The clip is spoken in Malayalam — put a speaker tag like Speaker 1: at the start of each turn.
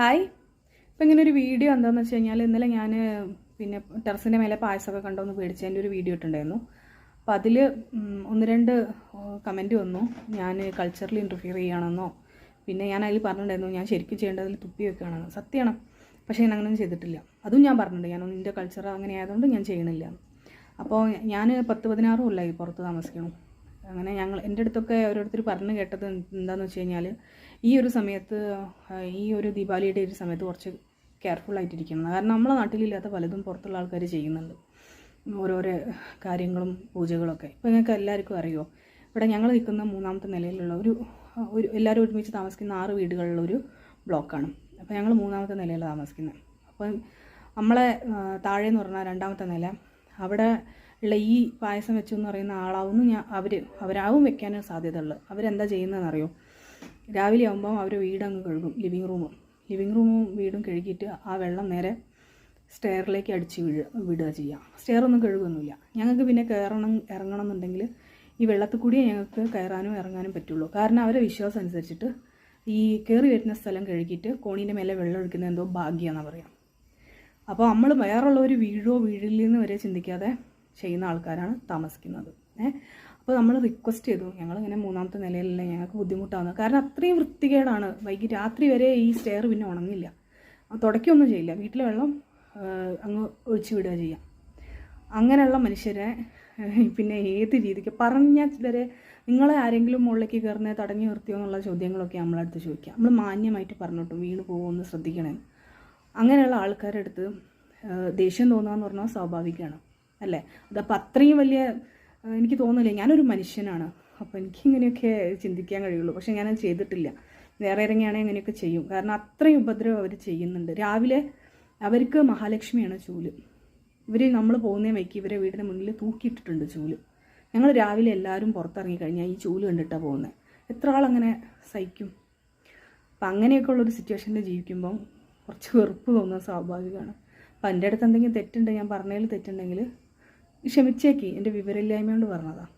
Speaker 1: ഹായ് ഇപ്പം ഇങ്ങനെ ഒരു വീഡിയോ എന്താണെന്ന് വെച്ച് കഴിഞ്ഞാൽ ഇന്നലെ ഞാൻ പിന്നെ ടെറസിന്റെ മേലെ പായസമൊക്കെ കണ്ടോന്ന് പേടിച്ചതിന്റെ ഒരു വീഡിയോ ഇട്ടുണ്ടായിരുന്നു. അപ്പോൾ അതിൽ ഒന്ന് രണ്ട് കമന്റ് വന്നു. ഞാൻ കൾച്ചറിൽ ഇന്റർഫിയർ ചെയ്യണമെന്നോ പിന്നെ ഞാൻ അതിൽ പറഞ്ഞിട്ടുണ്ടായിരുന്നു ഞാൻ ശരിക്കും ചെയ്യേണ്ടതിൽ തുപ്പി വെക്കുകയാണെന്ന്. സത്യമാണ്. പക്ഷേ ഞാൻ അങ്ങനെ ചെയ്തിട്ടില്ല. അതും ഞാൻ പറഞ്ഞിട്ടുണ്ട്. ഞാനൊന്നും എന്റെ കൾച്ചർ അങ്ങനെ ആയതുകൊണ്ട് ഞാൻ ചെയ്യണില്ല. അപ്പോൾ ഞാൻ പത്ത് പതിനാറ് കൊല്ലമായി പുറത്ത് താമസിക്കണം അങ്ങനെ ഞങ്ങൾ എന്റെ അടുത്തൊക്കെ ഓരോരുത്തർ പറഞ്ഞു കേട്ടത് എന്താണെന്ന് വെച്ച് കഴിഞ്ഞാൽ ഈ ഒരു സമയത്ത് ഈ ഒരു ദീപാവലിയുടെ ഒരു സമയത്ത് കുറച്ച് കെയർഫുൾ ആയിട്ടിരിക്കണം. കാരണം നമ്മളെ നാട്ടിലില്ലാത്ത പലതും പുറത്തുള്ള ആൾക്കാർ ചെയ്യുന്നുണ്ട്. ഓരോരോ കാര്യങ്ങളും പൂജകളൊക്കെ. ഇപ്പം നിങ്ങൾക്ക് എല്ലാവർക്കും അറിയുമോ ഇവിടെ ഞങ്ങൾ നിൽക്കുന്ന മൂന്നാമത്തെ നിലയിലുള്ള ഒരു ഒരു എല്ലാവരും ഒരുമിച്ച് താമസിക്കുന്ന ആറ് വീടുകളുള്ള ഒരു ബ്ലോക്കാണ്. അപ്പോൾ ഞങ്ങൾ മൂന്നാമത്തെ നിലയിൽ താമസിക്കുന്നത്. അപ്പം നമ്മളെ താഴെ എന്ന് പറഞ്ഞാൽ രണ്ടാമത്തെ നില. അവിടെ ഉള്ള ഈ പായസം വെച്ചു എന്ന് പറയുന്ന ആളാവുന്നു ഞാൻ അവർ അവരാവും വെക്കാനും സാധ്യതയുള്ളത്. അവരെന്താ ചെയ്യുന്നതെന്ന് അറിയോ രാവിലെ ആകുമ്പം അവർ വീടങ്ങ് കഴുകും ലിവിങ് റൂമും ലിവിങ് റൂമും വീടും കഴുകിയിട്ട് ആ വെള്ളം നേരെ സ്റ്റെയറിലേക്ക് അടിച്ച് വീഴ വിടുക ചെയ്യുക സ്റ്റെയറൊന്നും കഴുകുന്നില്ല ഞങ്ങൾക്ക് പിന്നെ കയറണം ഇറങ്ങണം എന്നുണ്ടെങ്കിൽ ഈ വെള്ളത്തിൽ കൂടിയേ ഞങ്ങൾക്ക് കയറാനും ഇറങ്ങാനും പറ്റുള്ളൂ. കാരണം അവരെ വിശ്വാസം അനുസരിച്ചിട്ട് ഈ കയറി വരുന്ന സ്ഥലം കഴുകിയിട്ട് കോണീന്റെ മേലെ വെള്ളം ഒഴിക്കുന്ന എന്തോ ഭാഗ്യമാണെന്നാണ് പറയാം. അപ്പോൾ നമ്മൾ ഒരു വീഴോ വീഴില്ലെന്ന് വരെ ചിന്തിക്കാതെ ചെയ്യുന്ന ആൾക്കാരാണ് താമസിക്കുന്നത്. ഏഹ് അപ്പോൾ നമ്മൾ റിക്വസ്റ്റ് ചെയ്തു. ഞങ്ങൾ ഇങ്ങനെ മൂന്നാമത്തെ നിലയിലല്ലേ ഞങ്ങൾക്ക് ബുദ്ധിമുട്ടാണ് കാരണം അത്രയും വൃത്തികേടാണ്. വൈകി രാത്രി വരെ ഈ സ്റ്റെയർ പിന്നെ ഉണങ്ങില്ല. ആ തുടയ്ക്കൊന്നും ചെയ്യില്ല. വീട്ടിലെ വെള്ളം അങ്ങ് ഒഴിച്ചു വിടുക ചെയ്യാം. അങ്ങനെയുള്ള മനുഷ്യരെ പിന്നെ ഏത് രീതിക്ക് പറഞ്ഞാൽ ചിലരെ നിങ്ങളെ ആരെങ്കിലും മുകളിലേക്ക് കയറുന്നത് തടഞ്ഞു നിർത്തിയോ എന്നുള്ള ചോദ്യങ്ങളൊക്കെ നമ്മളടുത്ത് ചോദിക്കുക നമ്മൾ മാന്യമായിട്ട് പറഞ്ഞോട്ടും വീണ് പോകുമെന്ന് ശ്രദ്ധിക്കണേ. അങ്ങനെയുള്ള ആൾക്കാരുടെ അടുത്ത് ദേഷ്യം തോന്നുക എന്ന് പറഞ്ഞാൽ സ്വാഭാവികമാണ്. അല്ലേ? അതപ്പോൾ അത്രയും വലിയ എനിക്ക് തോന്നുന്നില്ല. ഞാനൊരു മനുഷ്യനാണ്. അപ്പോൾ എനിക്ക് ഇങ്ങനെയൊക്കെ ചിന്തിക്കാൻ കഴിയുള്ളൂ. പക്ഷേ ഞാനത് ചെയ്തിട്ടില്ല. വേറെ ഇറങ്ങിയാണെങ്കിൽ അങ്ങനെയൊക്കെ ചെയ്യും. കാരണം അത്രയും ഉപദ്രവം അവർ ചെയ്യുന്നുണ്ട്. രാവിലെ അവർക്ക് മഹാലക്ഷ്മിയാണ് ചൂൽ. ഇവർ നമ്മൾ പോകുന്ന വയ്ക്ക് ഇവരെ വീടിന് മുന്നിൽ തൂക്കിയിട്ടിട്ടുണ്ട് ചൂൽ. ഞങ്ങൾ രാവിലെ എല്ലാവരും പുറത്തിറങ്ങി കഴിഞ്ഞാൽ ഈ ചൂൽ കണ്ടിട്ടാണ് പോകുന്നത് എത്ര ആളങ്ങനെ സഹിക്കും? അപ്പം അങ്ങനെയൊക്കെ ഉള്ളൊരു സിറ്റുവേഷനിൽ ജീവിക്കുമ്പം കുറച്ച് വെറുപ്പ് തോന്നുന്നത് സ്വാഭാവികമാണ്. അപ്പം എന്റെ അടുത്ത് എന്തെങ്കിലും തെറ്റുണ്ട് ഞാൻ പറഞ്ഞതിൽ തെറ്റുണ്ടെങ്കിൽ ക്ഷമിച്ചേക്ക് എന്റെ വിവരമില്ലായ്മ കൊണ്ട് പറഞ്ഞതാണ്